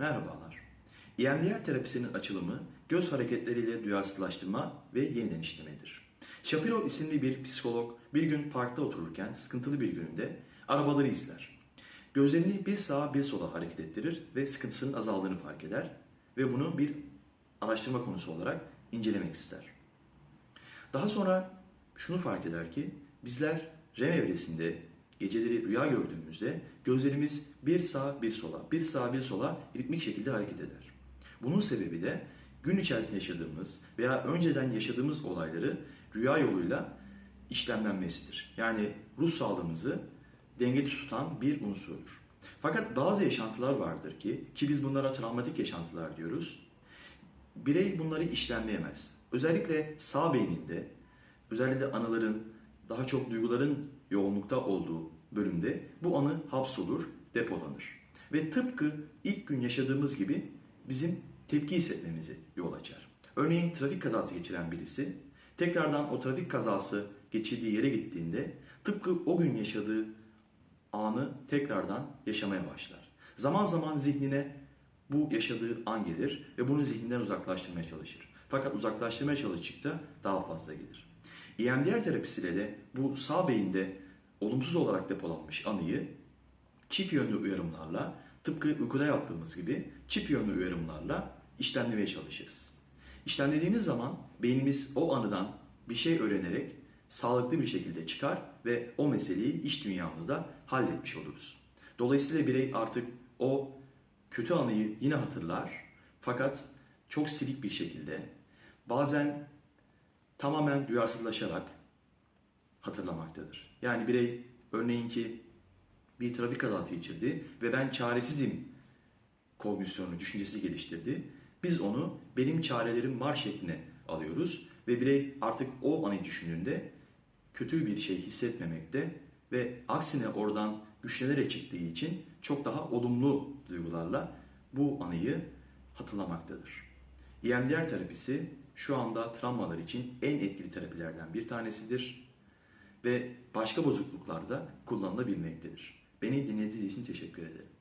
Merhabalar. EMDR terapisinin açılımı göz hareketleriyle duyarsızlaştırma ve yeniden işlemedir. Shapiro isimli bir psikolog bir gün parkta otururken sıkıntılı bir gününde arabaları izler. Gözlerini bir sağa bir sola hareket ettirir ve sıkıntısının azaldığını fark eder ve bunu bir araştırma konusu olarak incelemek ister. Daha sonra şunu fark eder ki bizler REM evresinde geceleri rüya gördüğümüzde gözlerimiz bir sağa bir sola, bir sağa bir sola ritmik şekilde hareket eder. Bunun sebebi de gün içerisinde yaşadığımız veya önceden yaşadığımız olayları rüya yoluyla işlemlenmesidir. Yani ruh sağlığımızı dengede tutan bir unsurdur. Fakat bazı yaşantılar vardır ki, ki biz bunlara travmatik yaşantılar diyoruz. Birey bunları işlemleyemez. Özellikle sağ beyninde, özellikle anıların, daha çok duyguların yoğunlukta olduğu bölümde bu anı hapsolur, depolanır. Ve tıpkı ilk gün yaşadığımız gibi bizim tepki hissetmemizi yol açar. Örneğin trafik kazası geçiren birisi tekrardan o trafik kazası geçirdiği yere gittiğinde tıpkı o gün yaşadığı anı tekrardan yaşamaya başlar. Zaman zaman zihnine bu yaşadığı an gelir ve bunu zihninden uzaklaştırmaya çalışır. Fakat uzaklaştırmaya çalıştıkça daha fazla gelir. EMDR terapisiyle de bu sağ beyinde olumsuz olarak depolanmış anıyı çift yönlü uyarımlarla tıpkı uykuda yaptığımız gibi çift yönlü uyarımlarla işlemlemeye çalışırız. İşlemlediğimiz zaman beynimiz o anıdan bir şey öğrenerek sağlıklı bir şekilde çıkar ve o meseleyi iş dünyamızda halletmiş oluruz. Dolayısıyla birey artık o kötü anıyı yine hatırlar fakat çok silik bir şekilde bazen tamamen duyarsızlaşarak hatırlamaktadır. Yani birey örneğin ki bir trafik kazası geçirdi ve ben çaresizim kognisyonu, düşüncesi geliştirdi. Biz onu benim çarelerim var şekline alıyoruz ve birey artık o anı düşündüğünde kötü bir şey hissetmemekte ve aksine oradan güçlenerek çıktığı için çok daha olumlu duygularla bu anıyı hatırlamaktadır. EMDR terapisi şu anda travmalar için en etkili terapilerden bir tanesidir ve başka bozukluklarda kullanılabilmektedir. Beni dinlediğiniz için teşekkür ederim.